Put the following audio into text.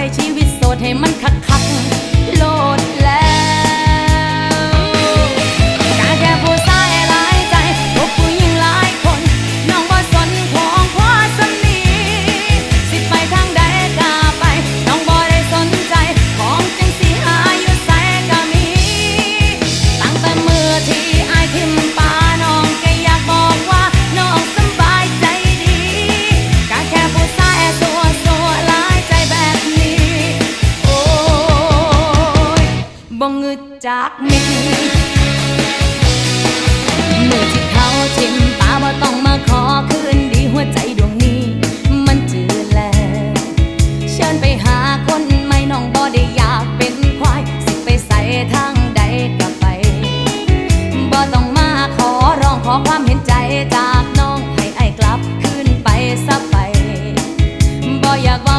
ช้ชีวิตโสดให้มันคัก บ่งึดจากมีเมื่อที่เขาทิมตาว่ต้องมาขอคืนดีหัวใจดวงนี้ มันเจือแล้วเชิญไปหาคนไม่น้องบ่ได้อยากเป็นควาย สิไปใส่ทางใดก็ไปบ่ต้องมาขอร้องขอความเห็นใจจาก